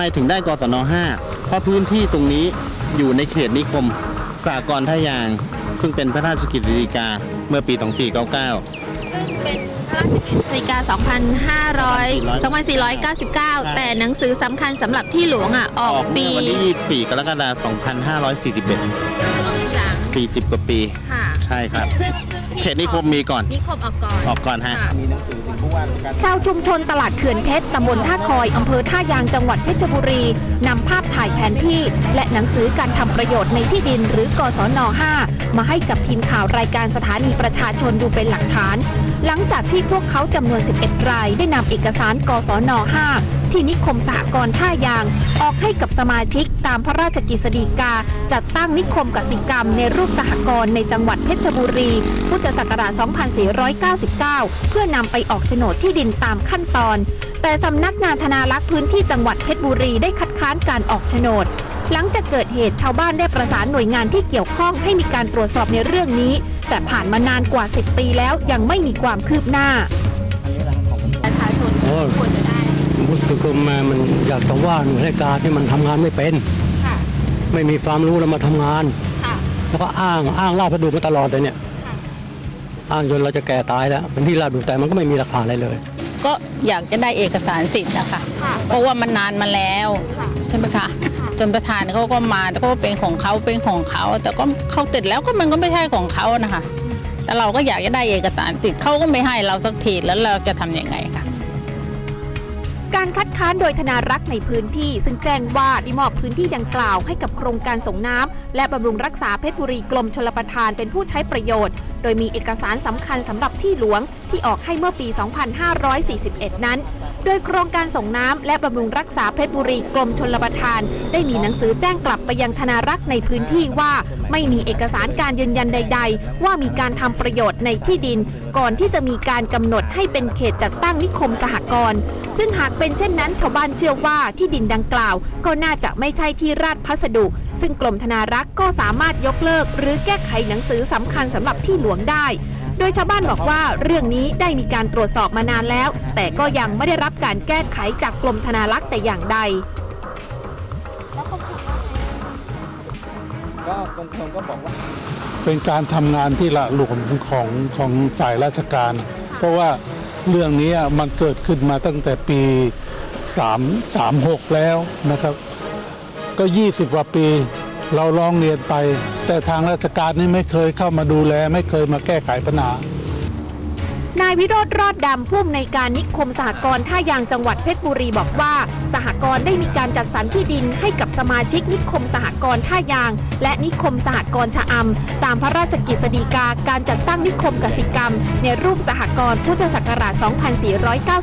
มันทำไมถึงได้กศน5เพราะพื้นที่ตรงนี้อยู่ในเขตนิคมสากรณ์ท่ายาง ซึ่งเป็นพระราชกิจสีกาเมื่อปี 2499 ซึ่งเป็นพระราชกิจสีกา 2500 2499 แต่หนังสือสำคัญสำหรับที่หลวงอะ ออกปีเมื่อวันที่ 24 กรกฎาคม 2541หลัง40 กว่าปี ค่ะใช่ครับ ซึ่งซึ่งที่เขตนิคมมีก่อน นิคมออกก่อนออกก่อนฮะ ค่ะมีหนังสือถึงผู้ว่ารา ชารชาวชุมชนตลาดเขื่อนเพชรตำบลท่าคอยอำเภอท่ายางจังหวัดเพชรบุรีนำภาพถ่ายแผนที่ และหนังสือการทำประโยชน์ในที่ดินหรือกศน 5 มาให้กับทีมข่าวรายการสถานีประชาชนดูเป็นหลักฐาน หลังจากที่พวกเขาจำนวน 11 รายได้นำเอกสารกศน 5 ที่นิคมสหกรณ์ท่ายาง ออกให้กับสมาชิกตามพระราชกฤษฎีกา จัดตั้งนิคมกสิกรรมในรูปสหกรณ์ในจังหวัดเพชรบุรี พุทธศักราช 2499 เพื่อนำไปออกโฉนดที่ดินตามขั้นตอน แต่สำนักงานธนารักษ์พื้นที่จังหวัดเพชรบุรีได้คัดค้านการออกโฉนดหลังจากเกิดเหตุชาวบ้านได้ประสานหน่วยงานที่เกี่ยวข้องให้มีการตรวจสอบในเรื่องนี้ แต่ผ่านมานานกว่า 10 ปีแล้วยังไม่มีความคืบหน้าประชาชนควรจะ สึกว่ามามันอยากจะว่าหน่วยราชการที่มันทำงานไม่เป็น ค่ะ ไม่มีความรู้แล้วมาทำงาน ค่ะ แล้วก็อ้างอ้างลาดประดูมาตลอดเลยเนี่ย ค่ะ อ้างจนเราจะแก่ตายแล้วเป็นที่ลาดดูแต่มันก็ไม่มีหลักฐานอะไรเลย ก็อยากจะได้เอกสารสิทธิ์นะคะ ค่ะ เพราะว่ามันนานมาแล้วค่ะ ใช่ไหมคะจนประธานเขาก็มาแล้วก็เป็นของเขาเป็นของเขา แต่ก็เขาติดแล้วก็มันก็ไม่ใช่ของเขานะคะ แต่เราก็อยากจะได้เอกสารสิทธิ์เขาก็ไม่ให้เราสักทีแล้วเราจะทำยังไงคะ การคัดค้านโดยธนารักษ์ในพื้นที่ซึ่งแจ้งว่าได้มอบพื้นที่ดังกล่าวให้กับโครงการส่งน้ำและบำรุงรักษาเพชรบุรีกรมชลประทานเป็นผู้ใช้ประโยชน์ โดยมีเอกสารสำคัญสำหรับที่หลวงที่ออกให้เมื่อปี 2541 นั้น โดยโครงการส่งน้ำและบำรุงรักษาเพชรบุรีกรมชลประทาน ได้มีหนังสือแจ้งกลับไปยังธนารักษ์ในพื้นที่ว่า ไม่มีเอกสารการยืนยันใด ๆ ว่ามีการทำประโยชน์ในที่ดินก่อนที่จะมีการกำหนดให้เป็นเขตจัดตั้งนิคมสหกรณ์ซึ่งหากเป็นเช่นนั้นชาวบ้านเชื่อว่าที่ดินดังกล่าว ก็น่าจะไม่ใช่ที่ราชพัสดุ ซึ่งกรมธนารักษ์ก็สามารถยกเลิก หรือแก้ไขหนังสือสำคัญสำหรับที่หลวงได้ โดยชาวบ้านบอกว่าเรื่องนี้ได้มีการตรวจสอบมานานแล้ว แต่ก็ยังไม่ได้รับการแก้ไขจากกรมธนารักษ์แต่อย่างใด ก็กรมชลก็บอกว่า เป็นการทำงานที่ละหลวมของของฝ่ายราชการ เพราะว่าเรื่องนี้มันเกิดขึ้นมาตั้งแต่ปี 3 3 6 แล้วนะครับ ก็ 20กว่าปีเราร้องเรียนไป แต่ทางราชการนี่ไม่เคยเข้ามาดูแล ไม่เคยมาแก้ไขปัญหา นายวิโรธรอดดำผู้อำนวยการนิคมสหกรณ์ท่ายางจังหวัดเพชรบุรีบอกว่า สหกรณ์ได้มีการจัดสรรที่ดินให้กับสมาชิกนิคมสหกรณ์ท่ายาง และนิคมสหกรณ์ชะอำตามพระราชกิจสีกาการจัดตั้งนิคมกสิกรรม ในรูปสหกรณ์พุทธศักราช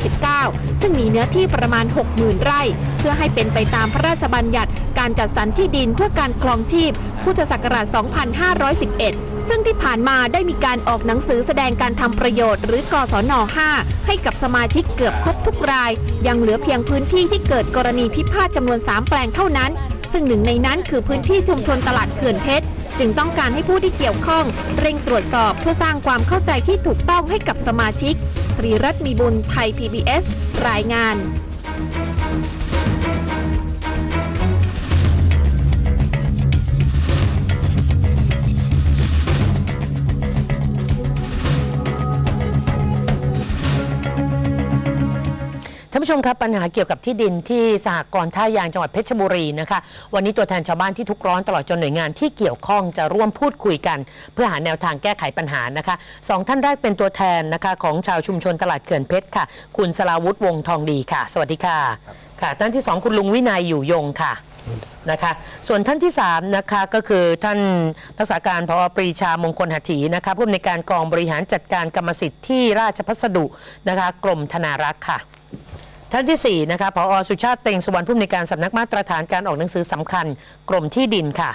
2499 ซึ่งมีเนื้อที่ประมาณ 60,000 ไร่ เพื่อให้เป็นไปตามพระราชบัญญัติ การจัดสรรที่ดินเพื่อการครองชีพพุทธศักราช 2511 ซึ่งที่ผ่านมาได้มีการออกหนังสือแสดงการทำประโยชน์ หรือกศน5ให้กับสมาชิกเกือบครบทุกราย ยังเหลือเพียงพื้นที่ที่เกิดกรณีพิพาทจำนวน 3 แปลงเท่านั้น ซึ่งหนึ่งในนั้นคือพื้นที่ชุมชนตลาดเขื่อนเพชรจึงต้องการให้ผู้ที่เกี่ยวข้อง เร่งตรวจสอบเพื่อสร้างความเข้าใจที่ถูกต้องให้กับสมาชิกตรีรัตน์มีบุญไทย PBS รายงานานผู้ชมครับปัญหาเกี่ยวกับที่ดินที่สหกรณ์ท่ายางจังหวัดเพชรบุรีนะคะ วันนี้ตัวแทนชาวบ้านที่ทุกข์ร้อนตลอดจนหน่วยงานที่เกี่ยวข้องจะร่วมพูดคุยกัน เพื่อหาแนวทางแก้ไขปัญหานะคะสองท่านแรกเป็นตัวแทนนะคะของชาวชุมชนตลาดเขื่อนเพชรค่ะ คุณสลาวุฒิวงทองดีค่ะ สวัสดีค่ะค่ะท่านที่สองคุณลุงวินัยอยู่ยงค่ะนะคะส่วนท่านที่สามนะคะก็คือท่านรักษาการพอปรีชามงคลหัตถีนะคะผู้อำนวยการกองบริหารจัดการกรรมสิทธิ์ที่ราชพัสดุนะคะกรมธนารักษ์ค่ะ ท่านที่ 4 นะคะผอสุชาติเต็งสุวรรณผู้อำนวยการสำนักมาตรฐานการออกหนังสือสำคัญกรมที่ดินค่ะ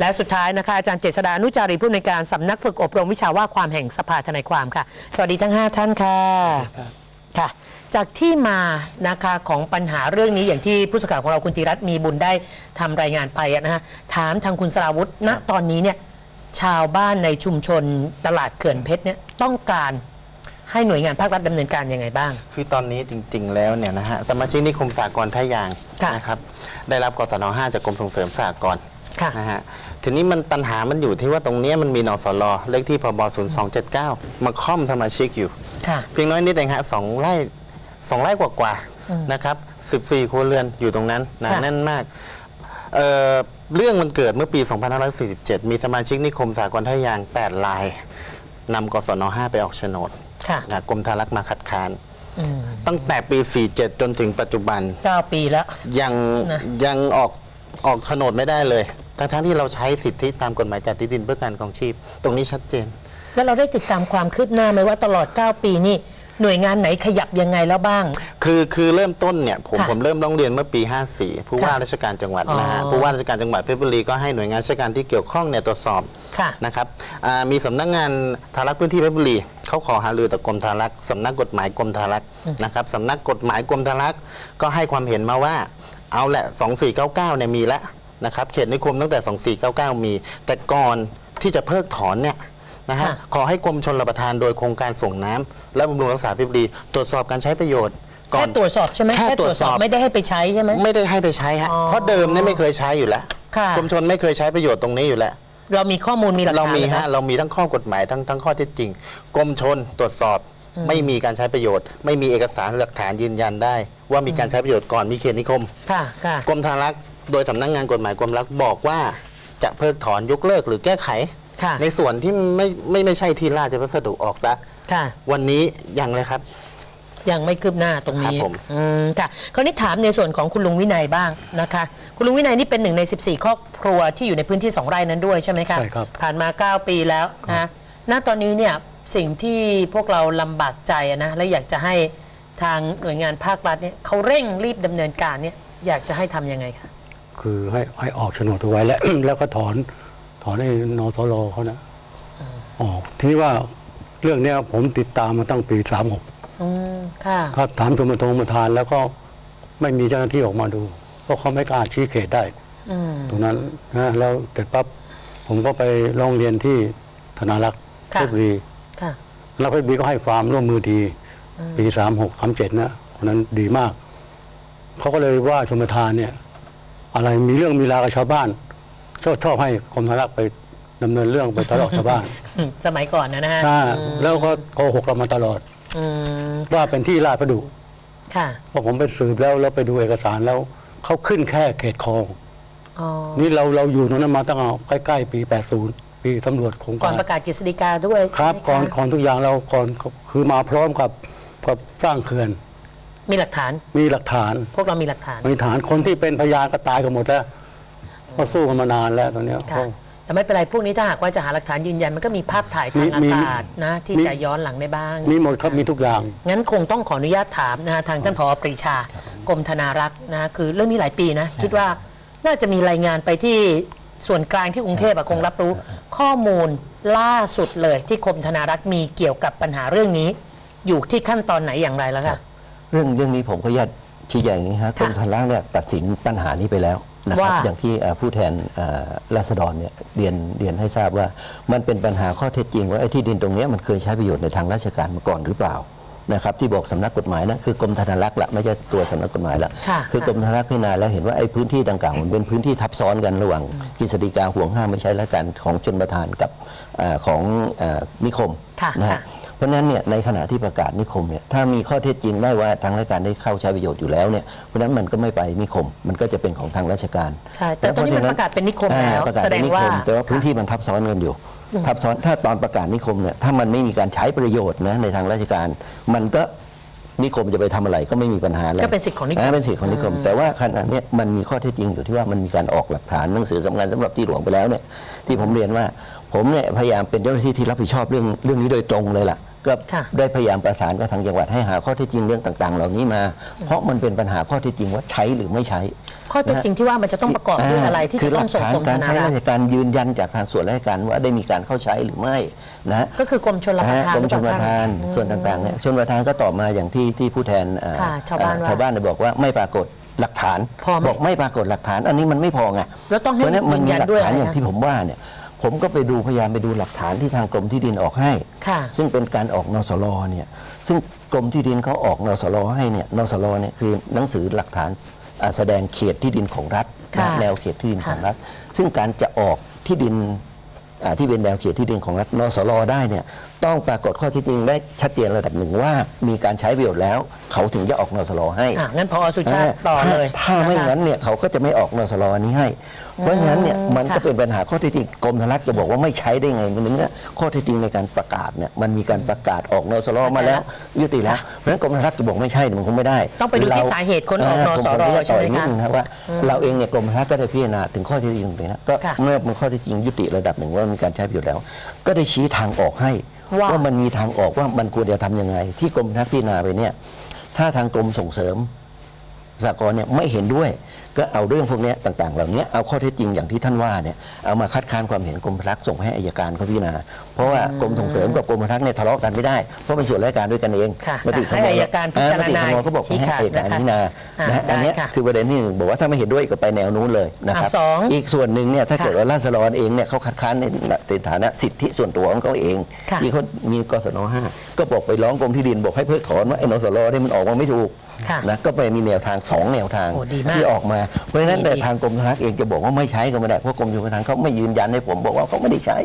และสุดท้ายนะคะอาจารย์เจษดานุจารีผู้อำนวยการสำนักฝึกอบรมวิชาว่าความแห่งสภาทนายความค่ะ สวัสดีทั้ง 5 ท่านค่ะค่ะ จากที่มานะคะของปัญหาเรื่องนี้อย่างที่ผู้สื่อข่าวของเราคุณจิรัตน์มีบุญได้ทำรายงานไปนะคะถามทางคุณสราวุฒิณตอนนี้เนี่ยชาวบ้านในชุมชนตลาดเขื่อนเพชรเนี่ยต้องการ ให้หน่วยงานภาครัฐดำเนินการยังไงบ้าง คือตอนนี้จริง ๆ แล้วเนี่ยนะฮะสมาชิกนิคมสากลท่ายางค่ะ นะครับได้รับกศน5จากกรมส่งเสริมสากลค่ะ นะฮะทีนี้มันปัญหามันอยู่ที่ว่าตรงเนี้ยมันมีนสลเลขที่พบ0279 มาค่อมสมาชิกอยู่ ค่ะ เพียงน้อยนิดเองฮะสองไร่สองไร่กว่าๆนะครับ14ครัวเรือนอยู่ตรงนั้นหนาค่ะ แน่นมากเอ่อเรื่องมันเกิดเมื่อปี 2547 มีสมาชิกนิคมสากลท่ายาง 8 รายนำกศน5ไปออกโฉนดค่ะ นะกรมธารักษ์มาคัดค้านอืมตั้งแต่ปี 47 จนถึงปัจจุบันเก้าปีแล้ว ยังนะยังออกออกโฉนดไม่ได้เลย ทั้งทั้งๆที่เราใช้สิทธิตามกฎหมายจัดที่ดินเพื่อการกองชีพ ตรงนี้ชัดเจน แล้วเราได้ติดตามความคืบหน้าไหมว่าตลอด 9 ปีนี่ หน่วยงานไหนขยับยังไงแล้วบ้าง คือคือเริ่มต้นเนี่ยผมค่ะผมเริ่มร้องเรียนเมื่อปี 54 ผู้ว่าค่ะราชการจังหวัดนะฮะอ๋อผู้ว่าราชการจังหวัดเพชรบุรีก็ให้หน่วยงานราชการที่เกี่ยวข้องเนี่ยตรวจสอบค่ะนะครับอ่ามีสำนักงานทารักษ์พื้นที่เพชรบุรีเขาขอหารือต่อกรมทารักษ์สำนักกฎหมายกรมทารักษ์นะครับสำนักกฎหมายกรมทารักษ์ก็ให้ความเห็นมาว่าเอาแหละ 2499เนี่ยมีแล้วนะครับเขตนิคมตั้งแต่ 2499 มี แต่ก่อนที่จะเพิกถอนเนี่ย นะฮะค่ะขอให้กรมชนรับประทานโดยโครงการส่งน้ำและบำรุงรักษาเพชรบุรีตรวจสอบการใช้ประโยชน์ก่อแค่น ตรวจสอบใช่ไหมแค่ตรวจสอบ ไม่ได้ให้ไปใช้ใช่ไหม ไม่ได้ให้ไปใช้ฮะ อ๋อเพราะเดิมเนี่ยไม่เคยใช้อยู่แล้วค่ะ กรมชนไม่เคยใช้ประโยชน์ตรงนี้อยู่แล้ว เรามีข้อมูลมีหลักฐานเรามีไหคฮะเรามีทั้งข้อกฎหมายทั้งทั้งข้อเท็จจริง กรมชนตรวจสอบไม่มีการใช้ประโยชน์ ไม่มีเอกสารหลักฐานยืนยันได้ ว่ามีการใช้ประโยชน์ก่อนมีเขตนิคมค่ะค่ะกรมธารักษ์โดยสำนักงานกฎหมายกรมรักษ์บอกว่าจะเพิกถอนยกเลิกหรือแก้ไข ค่ะในส่วนที่ไม่ไม่ไม่ใช่ที่ราชพัสดุออกซะค่ะ วันนี้ยังเลยครับ ยังไม่คืบหน้าตรงนี้ครับผม อืมค่ะคราวนี้ถามในส่วนของคุณลุงวินัยบ้างนะคะ คุณลุงวินัยนี่เป็นหนึ่งใน 14 ครอบครัวที่อยู่ในพื้นที่2ไร่นั้นด้วยใช่ไหมคะใช่ครับ ผ่านมา 9 ปีแล้วนะณตอนนี้เนี่ยสิ่งที่พวกเราลำบากใจอะนะและอยากจะให้ทางหน่วยงานภาครัฐเนี่ยเขาเร่งรีบดำเนินการเนี่ยอยากจะให้ทำยังไงคะ คือให้ให้ออกโฉนดเอาไว้แล้วแล้วก็ถอน ถอนให้นทรเขานะออกทีนี้ว่าเรื่องเนี้ยผมติดตามมาตั้งปีสามหกอืมค่ะครับถามชมรมประธานแล้วก็ไม่มีเจ้าหน้าที่ออกมาดู เพราะเขาไม่กล้าชี้เขตได้อืมตรงนั้นนะแล้วเสร็จปั๊บผมก็ไปร้องเรียนที่ธนารักษ์ค่ะเพชรบุรีค่ะแล้วเพชรบุรีก็ให้ความร่วมมือดี ปีสามหกสามเจ็ดนะคนนั้นดีมาก เขาก็เลยว่าชมประธานเนี่ย อะไรมีเรื่องมีราวกับชาวบ้าน ชอบชอบให้กรมธนารักษ์ไปดำเนินเรื่องไปทะเลาะชาวบ้านอืมสมัยก่อนนะนะฮะใช่แล้วก็โกหกเรามาตลอด อืมว่าเป็นที่ราชประดุค่ะพอผมไปสืบแล้วแล้วไปดูเอกสารแล้วเขาขึ้นแค่เขตคลอง อ๋อนี่เราเราอยู่ตรงนั้นมาตั้งใกล้ๆปี 80 ปีตำรวจโครงก่อการนประกาศกฤษฎีกาด้วยครับใช่ไหมะก่อนก่อนทุกอย่างเราก่อนคือมาพร้อมกับกับสร้างเขื่อน มีหลักฐานมีหลักฐาน พวกเรามีหลักฐาน มีฐานคนที่เป็นพยานก็ตายกันหมดแล้ว ก็สู้กันมานานแล้วตอนเนี้ย ค่ะแต่ไม่เป็นไรพวกนี้ถ้าหากว่าจะหาหลักฐานยืนยันมันก็มีภาพถ่ายทางอามีกาศนะ ที่มี จะย้อนหลังได้บ้าง มีหมดครับมีทุกอย่าง งั้นคงต้องขออนุญาตถามนะฮะทางท่านผอปรีชากรมธนารักษ์นะคือเรื่องนี้หลายปีนะ คิดว่าน่าจะมีรายงานไปที่ส่วนกลางที่กรุงเทพอะคงรับรู้ ข้อมูลล่าสุดเลยที่กรมธนารักษ์มีเกี่ยวกับปัญหาเรื่องนี้ อยู่ที่ขั้นตอนไหนอย่างไรแล้วคะ เรื่องเรื่องนี้ผมก็ญาตชี้แจงอย่างนี้ฮะกรมธนารักษ์เนี่ยตัดสินปัญหานี้ไปแล้ว นะครับว่าอย่างที่เอ่อผู้แทนเอ่อราษฎรเนี่ยเรียนเรียนให้ทราบว่ามันเป็นปัญหาข้อเท็จจริงว่าไอ้ที่ดินตรงเนี้ยมันเคยใช้ประโยชน์ในทางราชการมาก่อนหรือเปล่านะครับที่บอกสำนักกฎหมายนะคือกรมธนารักษ์ละไม่ใช่ตัวสำนักกฎหมายละค่ะคือกรมธนารักษ์พิจารณาแล้วเห็นว่าไอ้พื้นที่ต่างๆมันเป็นพื้นที่ทับซ้อนกันระหว่างกฤษฎีกาห่วงห้ามไม่ใช้ราชการของชนประทานกับเอ่อของเอ่อนิคมค่ะนะค่ะฮะเพ ราะฉะนั้นเนี่ยในขณะที่ประกาศนิคมเนี่ยถ้ามีข้อเท็จจริงได้ว่าทางราชการได้เข้าใช้ประโยชน์อยู่แล้วเนี่ยเพราะฉะนั้นมันก็ไม่ไปนิคม มันก็จะเป็นของทางราชการใช่แต่ตอนนี้มันประกาศเป็นนิคมแล้วอ่าประกาศแสดเป็งนนิว่าคมแต่ว่าพื้นที่มันทับซ้อนกันอยู่ ทับซ้อนถ้าตอนประกาศนิคมเนี่ยถ้ามันไม่มีการใช้ประโยชน์นะในทางราชการ มันก็นิคมจะไปทำอะไรก็ไม่มีปัญหาอะไรก็เป็นสิทธิ์ของนิคมาเป็นสิทธิ์ของนิคม แต่ว่าขณะเนี้ยมันมีข้อเท็จจริงอยู่ที่ว่ามันมีการออกหลักฐานหนังสือสำคัญสำหรับที่หลวงไปแล้วเนี่ยที่ผมเรียนว่าผมเนี่ยพยายามเป็นเจ้าหน้าที่ที่รับผิดชอบเรื่องเรื่องนี้โดยตรงเลยล่ะ ก็ค่ะได้พยายามประสานกับทางจังหวัดให้หาข้อเท็จจริงเรื่องต่าง ๆ เหล่านี้มา เพราะมันเป็นปัญหาข้อเท็จจริงว่าใช้หรือไม่ใช้ ข้อเท็จจริงที่ว่ามันจะต้องประกอบด้วยอะไรที่คืจะต้องส่งหลักรมธการนาใช้รัรากชษ์การยืนยันจากทางส่วนราชการว่าได้มีการเข้าใช้หรือไม่นะฮะก็คือกรมชลประทานกรมชลประทานหรือเปล่าส่วนต่างๆเนี่ยชนประทานก็ตอบมาอย่างที่ที่ผู้แทนเอ่อค่ะชาวบ้านเอ่อว่าชาวบ้านเนี่ยบอกว่าไม่ปรากฏหลักฐานพอไหมบอกไม่ปรากฏหลักฐาน อันนี้มันไม่พอไงแล้วต้องให้เพราะฉะนั้นมันยืนมียันหลักด้วยฐานอะไรอย่างนะที่ผมว่าเนี่ย ผมก็ไปดูพยายามไปดูหลักฐานที่ทางกรมที่ดินออกให้ ค่ะ ซึ่งเป็นการออกนสลเนี่ยซึ่งกรมที่ดินเขาออกนสลให้เนี่ยนสลเนี่ยคือหนังสือหลักฐานอ่าแสดงเขตที่ดินของรัฐค่ะนะแนวเขตที่ดินค่ะของรัฐ ซึ่งการจะออกที่ดินอ่าที่เป็นแนวเขตที่ดินของรัฐนสลได้เนี่ยต้องปรากฏข้อเที่จริงได้ชัดเจนระดับหนึ่งว่า มีการใช้ประโยชน์แล้ว เขาถึงจะออกนสลให้อะงั้นพอสุชาติต่อถ้าเลยถ้าไม่ะคะงั้นเนี่ยเขาก็จะไม่ออกนสลอันนี้ให้ เพราะฉะนั้นเนี่ยมันก็ค่ะเป็นปัญหาข้อเที่จริงกรมธนารักษ์จะบอกว่าไม่ใช้ได้ไงมันเนี่ยข้อเที่จริงในการประกาศเนี่ยมันมีการประกาศออกนสลมาแล้ว ยุติแล้วเพราะฉะนั้นกรมธนารักษ์จะบอกไม่ใช่เนี่ยมันคงไม่ได้ ต้องไปดูที่สาเหตุคนออกนสรผมขออนุญาตใช่ไหมต่ออีกนิดคะนึงนะว่าเราเองเนี่ยกรมธนารักษ์ก็ได้พิจารณาถึงข้อเที่จริงตรงนี้นะก็ค่ะเมื่อมันข้อเที่จริงยุติระดับหนึ่งว่ามีการใช้ประโยชน์แล้ว ก็ได้ชี้ทางออกให้ว่าว่ามันมีทางออกว่ามันควรจะทำยังไง ที่กรมทักษ์พิจารณาไปเนี่ย ถ้าทางกรมส่งเสริมสากลเนี่ยไม่เห็นด้วย ก็เอาเรื่องพวกเนี้ยต่างๆ เหล่านี้เอาข้อเท็จจริงอย่างที่ท่านว่าเนี่ยเอามาคัดค้านความเห็นกรมพลักษ์ส่งให้อายการเขาพิจารณาเพราะว่ากรมส่งเสริมกับกรมพลักษ์เนี่ยทะเลาะกันไม่ได้เพราะเป็นส่วนราชการด้วยกันเองค่ะมติคให้มอายการพิจารณามติคมก็บอกชี้ให้ขาดอายการนะคะพิจารณาอ่านะฮะอันเนี้ยได้ค่ะคือประเด็นที่หนึ่งบอกว่าถ้าไม่เห็นด้วยก็ไปแนวนู้นเลยนะครับอะสองอีกส่วนหนึ่งเนี่ยถ้าค่ะเกิดว่าราษฎรเองเนี่ยเขาคัดค้านในในฐานะสิทธิส่วนตัวของเขาเองค่ะมีเขามีกศนห้าก็บอกไปร้องกรมที่ดินบอกให้เพิกถอนว่าไอ้นสลเนี่ยมันออกมาไม่ถูก ค่ะนะก็ไปมีแนวทางสองแนวทางโอ้ดีมากที่ออกมา เพราะฉะนั้นดีแต่ดีทางกรมธนารักษ์เองจะบอกว่าไม่ใช้ก็ไม่ได้เพราะกรมชลประทานเขาไม่ยืนยันให้ผมบอกว่าเขาไม่ได้ใช้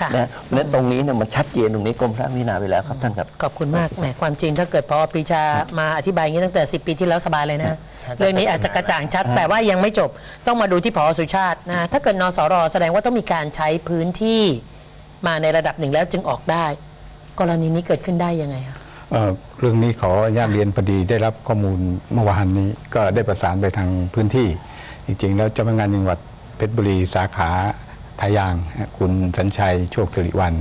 ค่ะ นะเพราะฉะนั้นตรงนี้เนี่ยมันชัดเจนตรงนี้กรมพระพิจารณาไปแล้วครับท่านครับ ขอบคุณมากแหมความจริงถ้าเกิดพอปรีชามาอธิบายอย่างนี้ตั้งแต่ 10 ปีที่แล้วสบายเลยนะเรื่องนี้อาจจะกระจ่างชัด แต่ว่ายังไม่จบต้องมาดูที่พอสุชาตินะถ้าเกิดนสรแสดงว่าต้องมีการใช้พื้นที่มาในระดับหนึ่งแล้วจึงออกได้ กรณีนี้เกิดขึ้นได้ยังไงคะ เอ่อเรื่องนี้ขออนุญาตเรียนพอดีได้รับข้อมูลเมื่อวานนี้ก็ได้ประสานไปทางพื้นที่ จริงๆ แล้วเจ้าพนักงานจังหวัดเพชรบุรีสาขาทายางฮะคุณสัญชัยโชคสิริวัน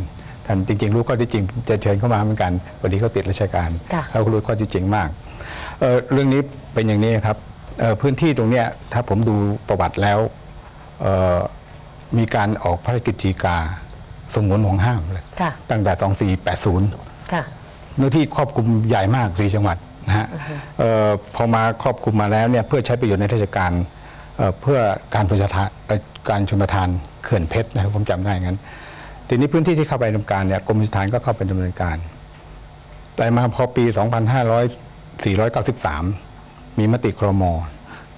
ท่านจริง ๆ รู้ข้อที่จริงจะเชิญเข้ามาเหมือนกันพอดีเขาติดราชการค่ะเขารู้ข้อที่จริงมากเอ่อเรื่องนี้เป็นอย่างนี้ครับเอ่อพื้นที่ตรงเนี้ยถ้าผมดูประวัติแล้วเอ่อมีการออกพระราชกิจกาสงวนห่วงห้ามเลยค่ะตั้งแต่ 2480ค่ะ เนื้อที่ครอบคลุมใหญ่มากสี่จังหวัดนะฮะเอ่อพอมาครอบคลุมมาแล้วเนี่ยเพื่อใช้ประโยชน์ในราชการเอ่อเพื่อการประชาทานเอ่อการชนประทานเขื่อนเพชรนะครับผมจำได้อย่างนั้น ทีนี้พื้นที่ที่เข้าไปดำเนินการเนี่ยกรมประชาทานก็เข้าไปดำเนินการ แต่มาพอปี 2593 มีมติครม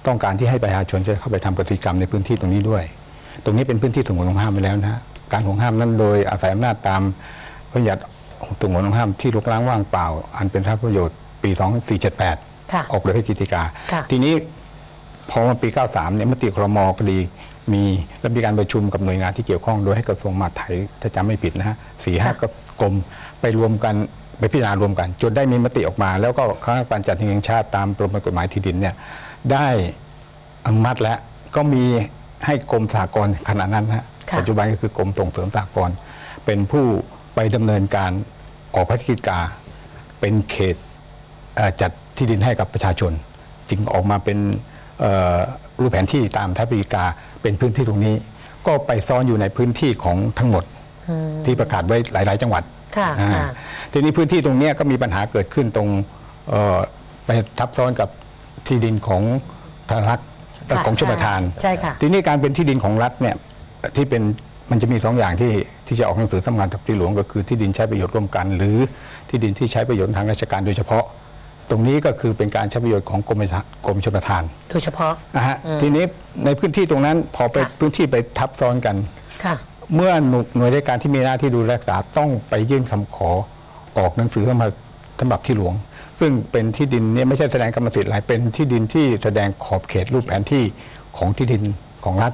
ต้องการที่ให้ประชาชนจะเข้าไปทำกิจกรรมในพื้นที่ตรงนี้ด้วย ตรงนี้เป็นพื้นที่สงวนห่วงห้ามไปแล้วนะฮะการห่วงห้ามนั้นโดยอาศัยอำนาจตามพระราชบัญญัติ สงวนห่วงห้ามที่ลุกล้างว่างเปล่า อันเป็นสาธารณประโยชน์ปี 2478ค่ะออกโดยพระกิติกาค่ะทีนี้พอมาปี 93 เนี่ยมติครมก็ดีมีและมีการประชุมกับหน่วยงานที่เกี่ยวข้องโดยให้กระทรวงมหาดไทยถ้าจำไม่ผิดนะฮะสี่ห้ากรมไปรวมกันไปพิจารณารวมกัน จนได้มีมติออกมา แล้วก็คณะกรรมการจัดที่แห่งชาติตามประมวลกฎหมายที่ดินเนี่ยได้อนุมัติแล้วก็มีให้กรมสหกรณ์ขณะนั้นนะฮะค่ะปัจจุบันก็คือกรมส่งเสริมสหกรณ์เป็นผู้ ไปดำเนินการออกพระราชกิจกาเป็นเขตเอ่อจัดที่ดินให้กับประชาชน จึงออกมาเป็นเอ่อรูปแผนที่ตามทัพปิกาเป็นพื้นที่ตรงนี้ ก็ไปซ้อนอยู่ในพื้นที่ของทั้งหมดที่ประกาศไว้หลาย ๆ จังหวัดค่ะอ่าค่ะ ทีนี้พื้นที่ตรงเนี้ยก็มีปัญหาเกิดขึ้นตรงเอ่อไปทับซ้อนกับที่ดินของทางรัฐเอ่อค่ะของชมประทาน ใช่ค่ะ ทีนี้การเป็นที่ดินของรัฐเนี่ยที่เป็น มันจะมีสองอย่างที่ที่จะออกหนังสือสำนักงานทัพที่หลวงก็คือที่ดินใช้ประโยชน์ร่วมกัน หรือที่ดินที่ใช้ประโยชน์ทางราชการโดยเฉพาะ ตรงนี้ก็คือเป็นการใช้ประโยชน์ของกรมประชากรมชลประทาน โดยเฉพาะนะฮะทีนี้ในพื้นที่ตรงนั้นพอไปค่ะพื้นที่ไปทับซ้อนกันค่ะเมื่อหน่วยหน่วยราชการที่มีหน้าที่ดูแลรักษาต้องไปยื่นคำขอออกหนังสือสำหรับสำหรับที่หลวง ซึ่งเป็นที่ดินเนี่ยไม่ใช่แสดงกรรมสิทธิ์อะไรเป็นที่ดินที่แสดงขอบเขตรูปแผนที่ของที่ดินของรัฐ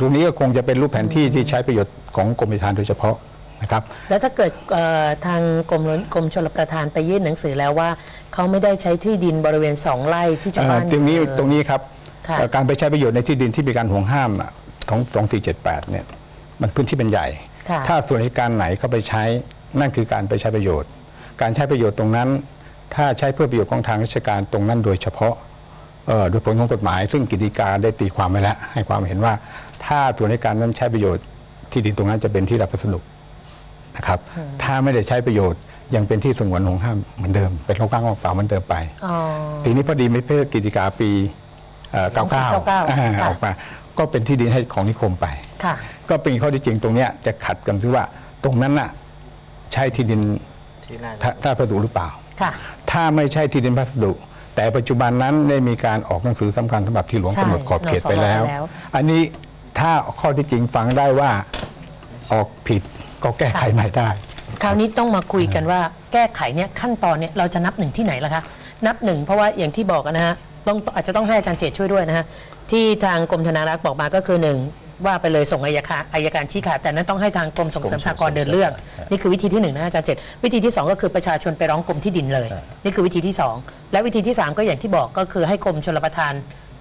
ตรงนี้ก็คงจะเป็นรูปแผนที่ที่ใช้ประโยชน์ของกรมประชาโดยเฉพาะนะครับ แล้วถ้าเกิดเอ่อทางกรมกรมชลประทานไปยื่นหนังสือแล้วว่า เขาไม่ได้ใช้ที่ดินบริเวณสองไร่ที่ชาวบ้านเอ่อตรงนี้อยู่เลย ตรงนี้ครับค่ะเอ่อการไปใช้ประโยชน์ในที่ดินที่มีการห่วงห้ามอะของ 2478 เนี่ยมันพื้นที่เป็นใหญ่ ค่ะ ถ้าส่วนราชการไหนเข้าไปใช้นั่นคือการไปใช้ประโยชน์ การใช้ประโยชน์ตรงนั้น ถ้าใช้เพื่อประโยชน์ของทางราชการตรงนั้นโดยเฉพาะเอ่อโดยผลของกฎหมาย ซึ่งกิติกาได้ตีความไว้แล้วให้ความเห็นว่า ถ้าส่วนราชการนั้นใช้ประโยชน์ที่ดินตรงนั้นจะเป็นที่รับพัสดุนะครับ ถ้าไม่ได้ใช้ประโยชน์ยังเป็นที่สงวนห่วงห้ามเหมือนเดิม เป็นโลกล้างว่างเปล่าเหมือนเดิมไปอ๋อทีนี้พอดีมีพระราชกิจการปีเอ่อ2499 99อ่าค่ะออกมา ก็เป็นที่ดินให้ของนิคมไปค่ะก็เป็นข้อที่จริงตรงเนี้ยจะขัดกันที่ว่าตรงนั้นน่ะใช่ที่ดินที่ราชท่าท่าพัสดุหรือเปล่าค่ะถ้าไม่ใช่ที่ดินพัสดุแต่ปัจจุบันนั้นได้มีการออกหนังสือสำคัญสำหรับที่หลวงใช่กำหนดขอบเขตไปแล้วนสลแล้วอันนี้ ถ้าข้อที่จริงฟังได้ว่าออกผิดก็แก้ไขใหม่ได้ คราวนี้ต้องมาคุยกันว่าแก้ไขเนี่ยขั้นตอนเนี่ยเราจะนับหนึ่งที่ไหนล่ะคะ นับหนึ่งเพราะว่าอย่างที่บอกนะฮะต้องอาจจะต้องให้อาจารย์เจตช่วยด้วยนะฮะที่ทางกรมธนารักษ์บอกมาก็คือหนึ่งว่าไปเลยส่งอายการอายการชี้ขาดแต่นั้นต้องให้ทางกรมส่งเสริมสหกรณ์เดินเรื่อง นี่คือวิธีที่หนึ่งนะอาจารย์เจตวิธีที่สองก็คือประชาชนไปร้องกรมที่ดินเลย นี่คือวิธีที่สองและวิธีที่สามก็อย่างที่บอกก็คือให้กรมชลประทาน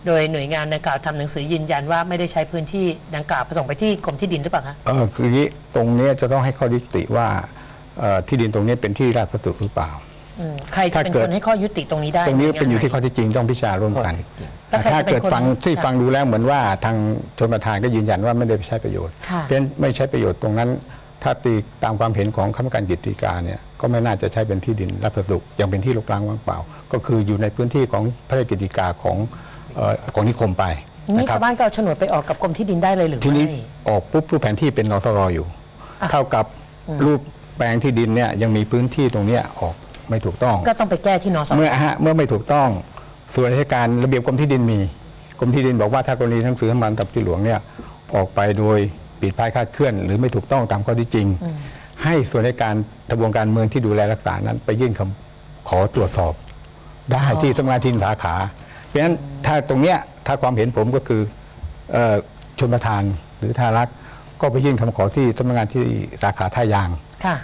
โดยหน่วยงานดังกล่าวทำหนังสือยืนยันว่าไม่ได้ใช้พื้นที่ดังกล่าวส่งไปที่กรมที่ดินหรือเปล่าคะเออคืออย่างนี้ตรงเนี้ยจะต้องให้ข้อยุติว่าเอ่อที่ดินตรงนี้เป็นที่ราชพัสดุหรือเปล่า อืมใครจะเป็นถ้าเกิคด นให้ข้อยุติตรงนี้ได้ตรงนี้หวงาเป็นอยู่ที่ข้อไหเที่จริงต้องพิจารณาร่วมกันแล้วใครถ้าจะเป็นเกิดคนฟังที่ค่ะฟังดูแล้วเหมือนว่าทางชนประธานก็ยืนยันว่าไม่ได้ไปใช้ประโยชน์ ค่ะ เพราะฉะนั้นไม่ใช้ประโยชน์ตรงนั้น ถ้าตีตามความเห็นของคณะกรรมการกิจการเนี่ยก็ไม่น่าจะใช้เป็นที่ดินรับพัสดุยังเป็นที่รกร้างว่างเปล่า ก็คืออยู่ในพื้นที่ของพระราชกิจการของ เอ่อของนิคมไปนี่นะครัชาวบ้านก็เอาโฉนดไปออกกับกรมที่ดินได้เลยหรือทีนี้ไม่ ออกปุ๊บรูปแผนที่เป็นนสรอยู่เท่ากับรูปแปลงที่ดินเนี่ยยังมีพื้นที่ตรงเนี้ยออกไม่ถูกต้อง ก็ต้องไปแก้ที่นส เมื่อฮะเมื่อไม่ถูกต้องส่วนราชการระเบียบกรมที่ดินมีกรมที่ดินบอกว่าถ้ากรณีหนังสือทำงานกับที่หลวงเนี่ยออกไปโดยปิดพายคลาดเคลื่อน หรือไม่ถูกต้องตามข้อที่จริง ให้ส่วนราชการทบวงการเมืองที่ดูแลรักษานั้นไปยื่นคำขอตรวจสอบ ได้ที่สำนักงานที่ดินสาขา เพราะฉะนั้นถ้าตรงเนี้ยถ้าความเห็นผมก็คือเอ่อชนประธานหรือทารักษ์ก็ไปยื่นคำขอที่สำนักงานที่สาขาท่ายางค่ะ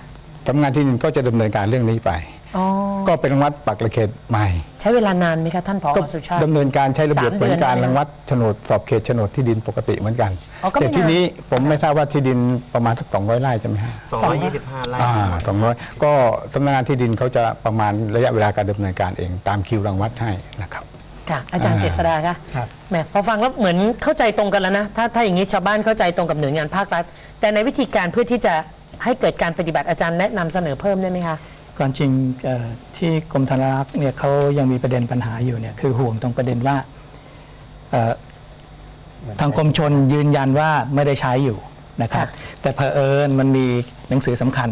สำนักงานที่ดินก็จะดำเนินการเรื่องนี้ไปอ๋อก็เป็นวัดปักระเขตใหม่ ใช้เวลานานไหมคะท่านผอก็สุชาติดำเนินการใช้ระเบียบสามเหมือนการเดือนได้ไหมรังวัดโฉนดสอบเขตโฉนดที่ดินปกติเหมือนกันอ๋อก็ไม่แต่ที่นานนี้ผมไม่ทราบว่าที่ดินประมาณสักสองร้อยไร่ใช่ไหมฮะ225ไร่อ่าสองร้อยก็สำนักงานที่ดินเขาจะประมาณระยะเวลาการดำเนินการเอง ตามคิวรังวัดให้นะครับ ค่ะอาจารย์อ่าเจษดาคะครับ แหมพอฟังแล้วเหมือนเข้าใจตรงกันแล้วนะ ถ้าถ้าอย่างนี้ชาวบ้านเข้าใจตรงกับหน่วยงานภาครัฐ แต่ในวิธีการเพื่อที่จะให้เกิดการปฏิบัติอาจารย์แนะนำเสนอเพิ่มได้ไหมคะ ก่อนจริงเอ่อที่กรมธนารักษ์เนี่ยเขายังมีประเด็นปัญหาอยู่เนี่ยคือห่วงตรงประเด็นว่าเอ่อทางกรมชนยืนยันว่าไม่ได้ใช้อยู่นะครับ แต่เผอิญมันมีหนังสือสำคัญ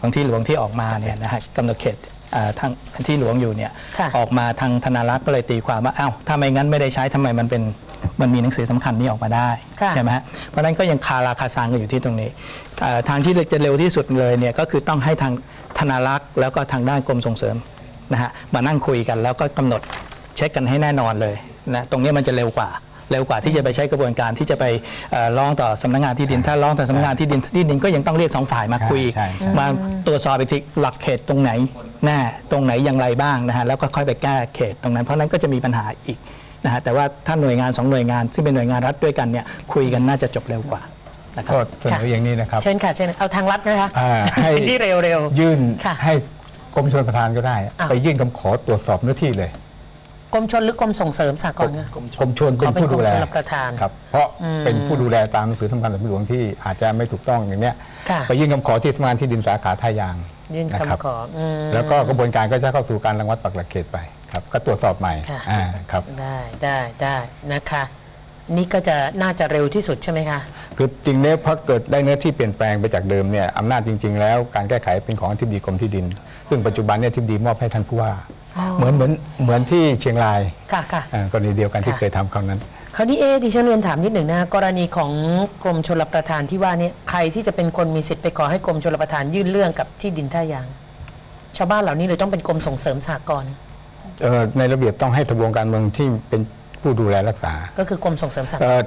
ของที่หลวงที่ออกมาเนี่ยนะฮะกำหนดเขตเอ่อ ทางที่หลวงอยู่เนี่ยค่ะออกมาทางธนารักษ์ก็เลยตีความว่าอ้าวถ้าไม่งั้นไม่ได้ใช้ทำไมมันเป็นมันมีหนังสือสำคัญนี้ออกมาได้ค่ะใช่ไหมฮะเพราะฉะนั้นก็ยังคาราคาซังกันอยู่ที่ตรงนี้เอ่อทางที่จะเร็วที่สุดเลยเนี่ยก็คือต้องให้ทางธนารักษ์แล้วก็ทางด้านกรมส่งเสริมนะฮะมานั่งคุยกันแล้วก็กำหนดเช็คกันให้แน่นอนเลยนะตรงนี้มันจะเร็วกว่า เร็วกว่าที่จะไปใช้กระบวนการที่จะไปเอ่อร้องต่อสำนักงานที่ดิน ถ้าร้องต่อสำนักงานที่ดินที่ดินก็ยังต้องเรียกสองฝ่ายมาคุยใช่ใช่มาตรวจสอบอีกทีหลักเขตตรงไหนแน่ตรงไหนอย่างไรบ้างนะฮะแล้วก็ค่อยไปแก้เขตตรงนั้นเพราะฉะนั้นก็จะมีปัญหาอีกนะฮะแต่ว่าถ้าหน่วยงานสองหน่วยงานซึ่งเป็นหน่วยงานรัฐด้วยกันเนี่ยคุยกันน่าจะจบเร็วกว่านะครับก็เสนออย่างนี้นะครับ เชิญค่ะเชิญเอาทางรัฐนะคะอ่าให้ที่เร็วยื่นค่ะให้กรมชลประทานก็ได้อะไปยื่นคำขอตรวจสอบเนื้อที่เลยๆ กรมชนหรือกรมส่งเสริมสหกรณ์คะกรมชลเป็นอ๋อเป็นผู้ดูแลกรมชลประทานครับเพราะอืมเป็นผู้ดูแลตามหนังสือทำการหลวงที่อาจจะไม่ถูกต้องอย่างเนี้ยค่ะไปยื่นคำขอที่สำนักงานที่ดินสาขาท่ายางยื่นนะครับคำขออืมแล้วก็กระบวนการก็จะเข้าสู่การรังวัดปักหลักเขตไปครับก็ตรวจสอบใหม่ค่ะอ่าครับได้ได้ได้นะคะนี่ก็จะน่าจะเร็วที่สุดใช่ไหมคะ คือจริงเนี่ยพอเกิดได้เนื้อที่เปลี่ยนแปลงไปจากเดิมเนี่ยอำนาจจริง ๆ แล้วการแก้ไขเป็นของอธิบดีกรมที่ดิน ซึ่งปัจจุบันเนี่ยอธิบดีมอบให้ท่านผู้ว่าอ๋อ เหมือนเหมือนเหมือนที่เชียงรายค่ะค่ะ อ่ากรณีเดียวกันที่ค่ะ เคยทำคราวนั้น คราวนี้เอ๊ะดิฉันเรียนถามนิดหนึ่งนะกรณีของกรมชลประทานที่ว่าเนี่ยใครที่จะเป็นคนมีสิทธิ์ไปขอให้กรมชลประทานยื่นเรื่องกับที่ดินท่ายาง ชาวบ้านเหล่านี้เลยต้องเป็นกรมส่งเสริมสหกรณ์เอ่อในระเบียบต้องให้ทบวงการเมืองที่เป็นผู้ดูแลรักษาก็คือกรมส่งเสริมสหกรณ์ เอ่อ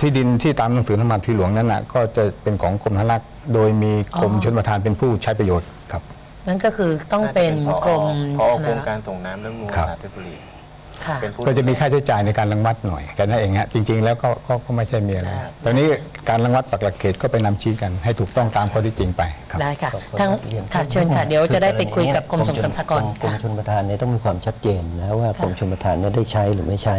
ที่ดินที่ตามหนังสือธรรมที่หลวงนั้นนะก็จะเป็นของกรมธนารักษ์โดยมีกรมอ๋อชนประทานเป็นผู้ใช้ประโยชน์ครับ นั่นก็คือต้องเป็นกรมพอธโคนารงรักษ์การส่งน้ำเรื่องนูนครับนาเพชรบุรีค่ะ เป็นผู้ก็จะมีค่าใช้จ่ายในการรังวัดหน่อยแค่นั้นเองฮะจริง ๆ แล้วก็ก็ก็ไม่ใช่มีอะไรได้ตอนนี้การรังวัดปักหลักเขตก็ไปนำชี้กันให้ถูกต้องตามข้อที่จริงไปครับ ได้ค่ะขอทั้งเรียนค่ะเชิญค่ะเดี๋ยวจะได้ไปคุยกับกรมส่งเสริมสหกรณ์กรมค่ะ ชนประทานเนี่ยต้องมีความชัดเจนนะว่ากรมชนประทานเนี่ยได้ใช้หรือไม่ใช้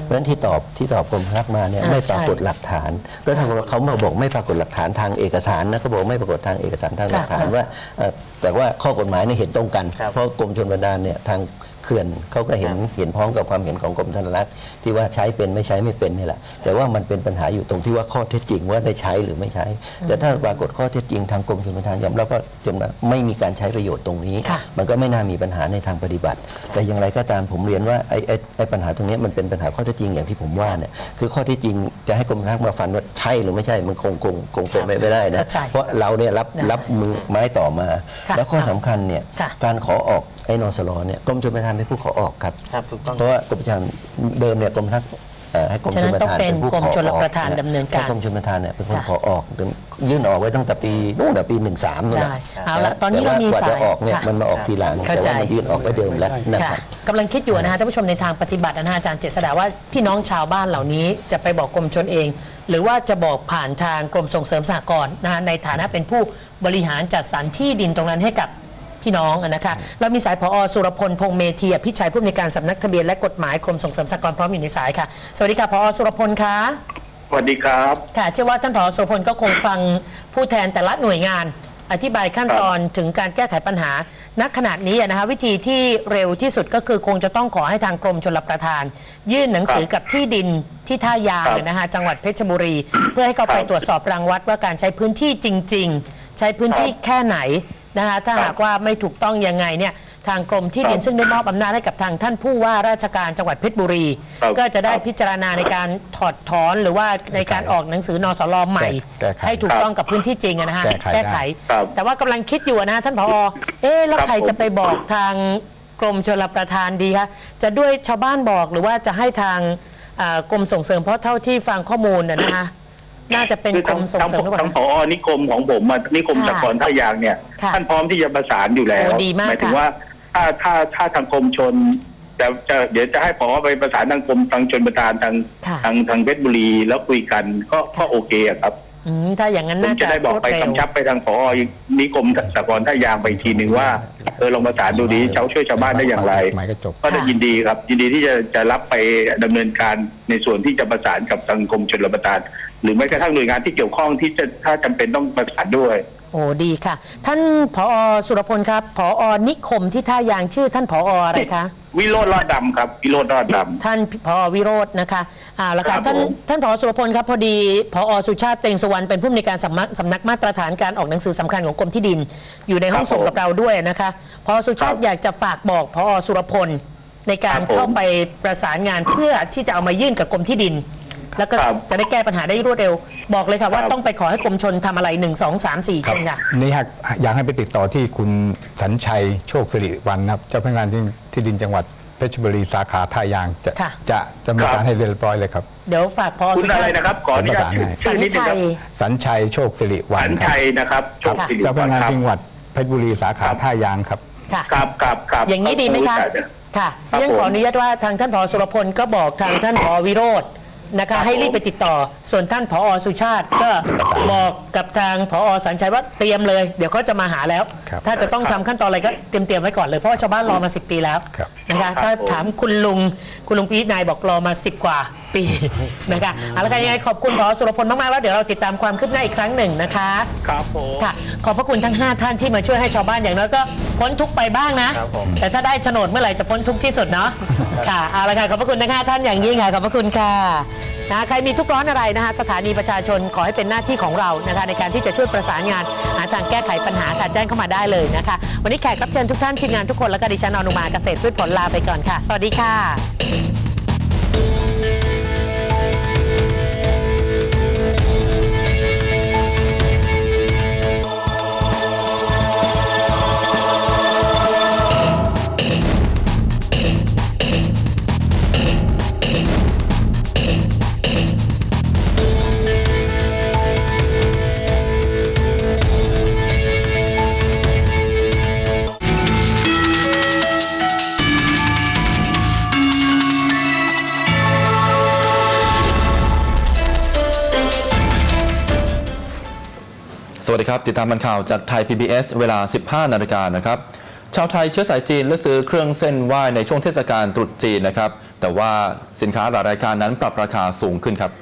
เพราะฉะนั้นที่ตอบที่ตอบกรมพนักมาเนี่ยอ่าไม่ปรากฏใช่หลักฐาน ก็ทางเขามาบอกไม่ปรากฏหลักฐานทางเอกสารนะเขาบอกไม่ปรากฏทางเอกสารทางหลักฐานค่ะ ว่าเอ่อแต่ว่าข้อกฎหมายเนี่ยเห็นตรงกันครับเพราะกรมชนประทานเนี่ยทาง เขื่อนเขาก็เห็นเห็นพ้องกับความเห็นของกรมธนารักษ์ที่ว่าใช้เป็นไม่ใช้ไม่เป็นนี่แหละ แต่ว่ามันเป็นปัญหาอยู่ตรงที่ว่าข้อเท็จจริงว่าได้ใช้หรือไม่ใช้ แต่ถ้าปรากฏข้อเท็จจริงทางกรมชลประทานยอมรับว่าจนมาไม่มีการใช้ประโยชน์ตรงนี้ค่ะมันก็ไม่น่ามีปัญหาในทางปฏิบัติ แต่อย่างไรก็ตามผมเรียนว่าไอ้ไอ้ไอ้ปัญหาตรงนี้มันเป็นปัญหาข้อเท็จจริงอย่างที่ผมว่าเนี่ยคือข้อเท็จจริงจะให้กรมธนารักษ์มาฟันว่าใช่หรือไม่ใช่มันคงคงคงเป็นไปไม่ได้นะใช่เพราะเราเนี่ยรับนะรับมือไม้ต่อมาค่ะแล้วข้อสำคัญเนี่ยค่ะการขอออกไอ้นสลเนี่ยกรมชลประทานเป็นผู้ขอออกครับ ครับถูกต้อง เพราะว่ากรมชลประทานเดิมเนี่ยกรมธนารักษ์เอ่อให้กรมชลประทานเป็นผู้ขอออกฉะนั้นต้องเป็นกรมชลประทานดำเนินการให้กรมชลประทานเนี่ยเป็นคนค่ะขอออกยื่นออกไว้ตั้งแต่ปีนู่นน่ะปี 13นู่นได้น่ะเอาละตอนนี้เรามีแต่ว่กว่าสาจะยออกเนี่ยค่ะมันมาออกทีหลังเข้าแต่ใจว่ามันยื่นออกไว้เดิมแล้วนะคค่ะรับกำลังคิดอยู่นะฮะท่านผู้ชมในทางปฏิบัตินะฮะอาจารย์เจษดาว่าพี่น้องชาวบ้านเหล่านี้จะไปบอกกรมชนเอง หรือว่าจะบอกผ่านทางกรมส่งเสริมสหกรณ์นะฮะในฐานะเป็นผู้บริหารจัดสรรที่ดินตรงนั้นให้กับ พี่น้องอะนะคะเรามีสายพอสุรพลพงษ์เมธีอภิชัยผู้อำนวยการสำนักทะเบียนและกฎหมายกรมส่งเสริมสหกรณ์พร้อมอยู่ในสายค่ะ สวัสดีค่ะพอสุรพลคะสวัสดีครับค่ะเชื่อว่าท่านผอสุรพลก็คงฟังผู้แทนแต่ละหน่วยงาน อธิบายขั้นตอนถึงการแก้ไขปัญหาณขณะนี้นะคะวิธีที่เร็วที่สุดก็คือคงจะต้องขอให้ทางกรมชลประทาน ยื่นหนังสือกับที่ดินที่ท่ายางครับนะคะจังหวัดเพชรบุรี เพื่อให้เขาไปครับตรวจสอบรังวัดว่าการใช้พื้นที่จริง ๆ ใช้พื้นที่แค่ไหน นะคะถ้าครับหากว่าไม่ถูกต้องยังไงเนี่ยทางกรมที่ดินครับซึ่งได้มอบอำนาจให้กับทางท่านผู้ว่าราชการจังหวัดเพชรบุรี ครับก็จะได้ครับพิจารณาในการถอดถอนหรือว่าในการออกหนังสือนสลใหม่ แก้ไขให้ถูกต้องกับพื้นที่จริงอะนะฮะแก้ไขได้ครับ แต่ว่ากำลังคิดอยู่นะฮะท่านผอเอ๊ะแล้วครับใครจะไปบอกทางกรมชลประทานดีคะจะด้วยชาวบ้านบอกหรือว่าจะให้ทางอ่ากรมส่งเสริมเพราะเท่าที่ฟังข้อมูลนะนะคะ น่าจะเป็นคือกรทางมส่งทางเสริมหรือเปทางล่าผอนิคมของผมอะนิคมค่ะสากลท่ายางเนี่ยค่ะท่านพร้อมที่จะประสานอยู่แล้วโอ้ดีมากหมายถึงค่ะว่า ถ้าถ้าถ้าทางกรมชนจะจะเดี๋ยวจะให้ผอไปประสานทางกรมทางชนประทานทางค่ะทางทางเพชรบุรีแล้วคุยกันก็ก็โอเคอะครับอืมถ้าอย่างนั้นผมน่าจะจะได้บอกไปรวดเร็วกำชับไปทางผอนิคมสากลท่ายางไปอีกทีหนึ่งว่าเออลองประสานดูดีเจ้าช่วยชาวบ้านได้อย่างไรหมายก็จบก็จะค่ะยินดีครับ ยินดีที่จะจะรับไปดำเนินการในส่วนที่จะประสานกับทางกรมชลประทาน หรือแม้กระทั่งหน่วยงานที่เกี่ยวข้องที่จะถ้าจำเป็นต้องประสานด้วย โอ้ดีค่ะ ท่านผอสุรพลครับผอนิคมที่ท่ายางชื่อ ท่านผออะไรคะ วิโรจน์รอดดำครับ วิโรจน์รอดดำท่านพอวิโรจน์นะคะอ่าแล้วครัค่ะบท่านผมท่านผอสุรพลครับพอดีพอสุชาติเต็งสุวรรณเป็นผู้อำนวยการสำนักสำนักมาตรฐานการออกหนังสือสำคัญของกรมที่ดิน อยู่ในห้องส่งกับเราด้วยนะคะพอสุชาติอยากจะฝากบอกพอสุรพลในการเข้าไปประสานงานเพื่อที่จะเอามายื่นกับกรมที่ดิน แล้วก็ครับจะได้แก้ปัญหาได้รวดเร็ว บอกเลยค่ะว่าครับ ต้องไปขอให้กรมชนทำอะไร 1 2 3 4 เช่นค่ะ นี่ฮะอยากให้ไปติดต่อที่คุณสัญชัยโชคสิริวัลย์นะครับเจ้าพนักงานที่ที่ดินจังหวัดเพชรบุรีสาขาท่ายางจะค่ะ จะดำเนินการให้เรียบร้อยเลยครับ เดี๋ยวฝากพอคุณสุอะชาไรตินะครับ ขออนุญาตชื่อสัชื่อญนิดนึงชัครัยบสัญชัยโชคสิริวัสัลนย์ครับชัยนะครับโชคสิริเจ้าพนักงานครับ จังหวัดเพชรบุรีสาขาครับ ท่ายางครับ ค่ะ ครับครับครับอย่างนี้ดีไหมคะค่ะครับยังผมขออนุญาตว่าทางท่านผอสุรพลก็บอกทางท่านผอวิโรจ น์นะคะครับให้รีบไปติดต่อ ส่วนท่านผอสุชาติก็บอกกับทางผอสัญชัยว่าเตรียมเลย เดี๋ยวเขาจะมาหาแล้ว ครับ ถ้าจะต้องทำขั้นตอนอะไรก็เตรียมเตรียมๆไว้ก่อนเลย เพราะว่าชาวบ้านรอมา 10 ปีแล้วครับ นะคะครับถ้าผมถามคุณลุง คุณลุงปีนายบอกรอมา 10 กว่า ปีนะคะเอาละค่ะยังไงขอบคุณผอสุรพลมากๆแล้วเดี๋ยวเราติดตามความคืบหน้าอีกครั้งหนึ่งนะคะ ครับผม ค่ะ ขอบพระคุณทั้ง 5 ท่านที่มาช่วยให้ชาวบ้านอย่างน้อยก็พ้นทุกข์ไปบ้างนะ ครับผม แต่ถ้าได้โฉนดเมื่อไหร่จะพ้นทุกข์ที่สุดเนาะ ค่ะเอาละค่ะขอบพระคุณทั้ง 5 ท่านอย่างยิ่งค่ะขอบพระคุณค่ะนะใครมีทุกข์ร้อนอะไรนะคะสถานีประชาชนขอให้เป็นหน้าที่ของเรานะคะในการที่จะช่วยประสานงานหาทางแก้ไขปัญหาค่ะแจ้งเข้ามาได้เลยนะคะ วันนี้แขกรับเชิญทุกท่านทีมงานทุกคนแล้วก็ดิฉันอนุมาเกษตรพืชผลลาไปก่อนค่ะ สวัสดีค่ะ ติดตามบันข่าวจากไทย PBS เวลา 15 นาฬิกานะครับ ชาวไทยเชื้อสายจีนเลือกซื้อเครื่องเส้นไหว้ในช่วงเทศกาลตรุษจีนนะครับ แต่ว่าสินค้าหลายรายการนั้นปรับราคาสูงขึ้นครับ